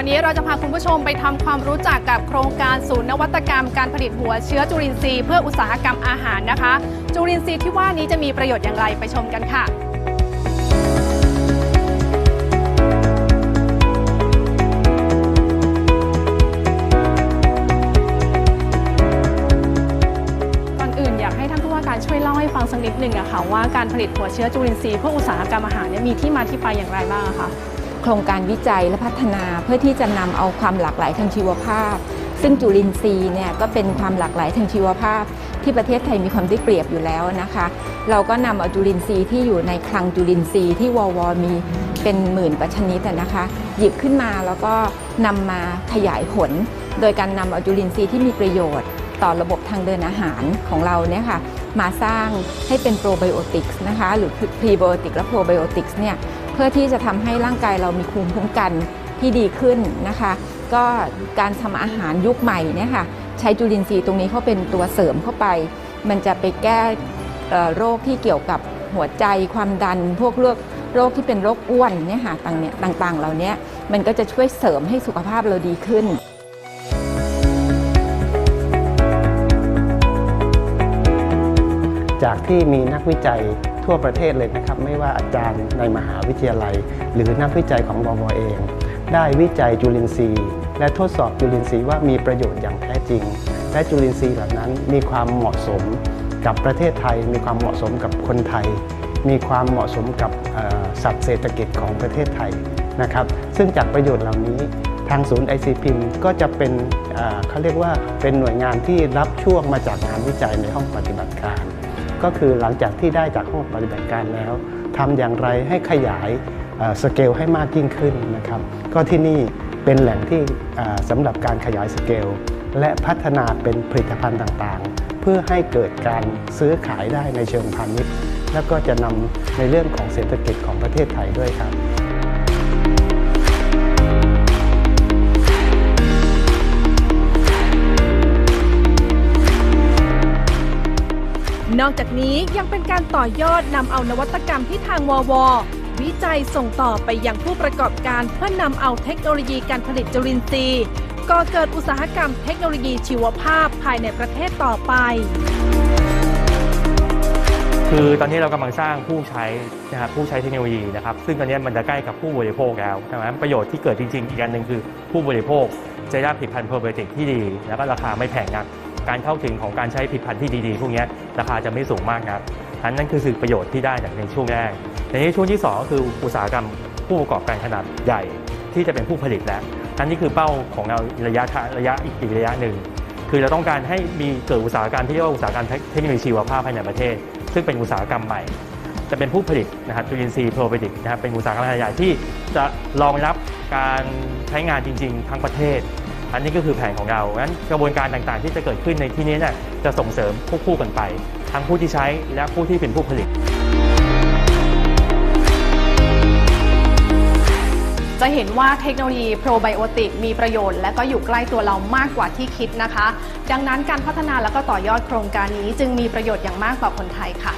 วันนี้เราจะพาคุณผู้ชมไปทำความรู้จักกับโครงการศูนย์นวัตกรรมการผลิตหัวเชื้อจุลินทรีย์เพื่ออุตสาหกรรมอาหารนะคะ จุลินทรีย์ที่ว่านี้จะมีประโยชน์อย่างไรไปชมกันค่ะก่อนอื่นอยากให้ท่านผู้ว่าการช่วยเล่าให้ฟังสักนิดหนึ่งอะค่ะว่าการผลิตหัวเชื้อจุลินทรีย์เพื่ออุตสาหกรรมอาหารเนี่ยมีที่มาที่ไปอย่างไรบ้างคะ รงการวิจัยและพัฒนาเพื่อที่จะนำเอาความหลากหลายทางชีวภาพ ซึ่งจุลินทรีย์เนี่ยก็เป็นความหลากหลายทางชีวภาพ ที่ประเทศไทยมีความได้เปรียบอยู่แล้วนะคะ เราก็นำเอาจุลินทรีย์ที่อยู่ในคลังจุลินทรีย์ที่วอวมีเป็นหมื่นประชนิดนะคะ หยิบขึ้นมาแล้วก็นำมาขยายผล โดยการนำเอาจุลินทรีย์ที่มีประโยชน์ ต่อระบบทางเดินอาหารของเราเนี่ยค่ะ มาสร้างให้เป็นโปรไบโอติกส์นะคะหรือพรีไบโอติกและโปรไบโอติกส์เนี่ยเพื่อที่จะทำให้ร่างกายเรามีภูมิคุ้มกันที่ดีขึ้นนะคะ ก็การทำอาหารยุคใหม่เนี่ยค่ะใช้จุลินทรีย์ตรงนี้เข้าเป็นตัวเสริมเข้าไป มันจะไปแก้โรคที่เกี่ยวกับหัวใจความดันพวกโรคโรคที่เป็นโรคอ้วนเนี่ยค่ะต่างเนี่ยต่างๆเหล่านี้มันก็จะช่วยเสริมให้สุขภาพเราดีขึ้น จากที่มีนักวิจัยทั่วประเทศเลยนะครับ ไม่ว่าอาจารย์ในมหาวิทยาลัย หรือนักวิจัยของบวเอง ได้วิจัยจุลินทรีย์ และทดสอบจุลินทรีย์ว่ามีประโยชน์อย่างแท้จริง และจุลินทรีย์เหล่านั้นมีความเหมาะสมกับประเทศไทย มีความเหมาะสมกับคนไทย มีความเหมาะสมกับสัตว์เศรษฐกิจของประเทศไทยนะครับ ซึ่งจากประโยชน์เหล่านี้ทางศูนย์ ICP ก็จะเป็นเอ่อเขาเรียกว่าเป็นหน่วยงานที่รับช่วงมาจากงานวิจัยในห้องปฏิบัติการ ก็คือหลังจากที่ได้จากห้องปฏิบัติการแล้วทำอย่างไรให้ขยายสเกลให้มากยิ่งขึ้นนะครับก็ที่นี่เป็นแหล่งที่สำหรับการขยายสเกลและพัฒนาเป็นผลิตภัณฑ์ต่างๆ เพื่อให้เกิดการซื้อขายได้ในเชิงพาณิชย์ แล้วก็จะนำในเรื่องของเศรษฐกิจของประเทศไทยด้วยครับ นอกจากนี้ยังเป็นการต่อยอดนำเอานวัตกรรมที่ทางวว วิจัยส่งต่อไปยังผู้ประกอบการเพื่อนำเอาเทคโนโลยีการผลิตจุลินทรีย์ก่อเกิดอุตสาหกรรมเทคโนโลยีชีวภาพภายในประเทศต่อไป คือตอนนี้เรากำลังสร้างผู้ใช้นะครับผู้ใช้เทคโนโลยีนะครับซึ่งตอนนี้มันจะใกล้กับผู้บริโภคแล้วดังนั้นประโยชน์ที่เกิดจริงๆ อีกอันหนึ่งคือผู้บริโภคจะได้ผลิตภัณฑ์โปรไบโอติกที่ดี แล้วก็ราคาไม่แพงนัก การเข้าถึงของการใช้ผลิตภัณฑ์ที่ดีๆ พวกนี้ราคาจะไม่สูงมากนักอันนั้นคือสิ่งประโยชน์ที่ได้จากในช่วงแรกในช่วงที่สองก็คืออุตสาหกรรมผู้ประกอบการขนาดใหญ่ที่จะเป็นผู้ผลิตแล้วอันนี้คือเป้าของเราระยะระยะอีกระยะหนึ่งคือเราต้องการให้มีเกิดอุตสาหกรรมที่เรียกว่าอุตสาหกรรมเทคโนโลยีชีวภาพภายในประเทศ ซึ่งเป็นอุตสาหกรรมใหม่ จะเป็นผู้ผลิตนะครับจุลินทรีย์โปรไบโอติกนะครับเป็นอุตสาหกรรมขนาดใหญ่ที่จะรองรับการใช้งานจริง ๆ ทั้งประเทศ อันนี้ก็คือแผนของเรางั้นกระบวนการต่างๆ ที่จะเกิดขึ้นในที่นี้เนี่ยจะส่งเสริมควบคู่กันไป ทั้งผู้ที่ใช้และผู้ที่เป็นผู้ผลิต จะเห็นว่าเทคโนโลยีโปรไบโอติกมีประโยชน์ และก็อยู่ใกล้ตัวเรามากกว่าที่คิดนะคะ ดังนั้นการพัฒนาและก็ต่อยอดโครงการนี้จึงมีประโยชน์อย่างมากต่อคนไทยค่ะ